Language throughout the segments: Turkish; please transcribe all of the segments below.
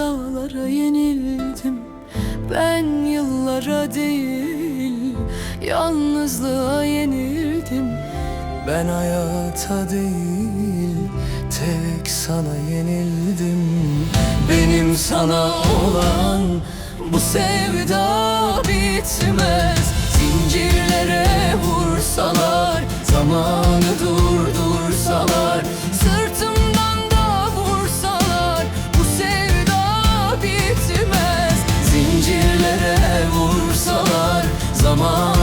yıllara yenildim. Ben yıllara değil. Yalnızlığa yenildim. Ben hayata değil tek sana yenildim. Benim sana olan bu sevda bitmez. Zincirlere vursalar zamanı zaman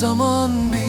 zaman bir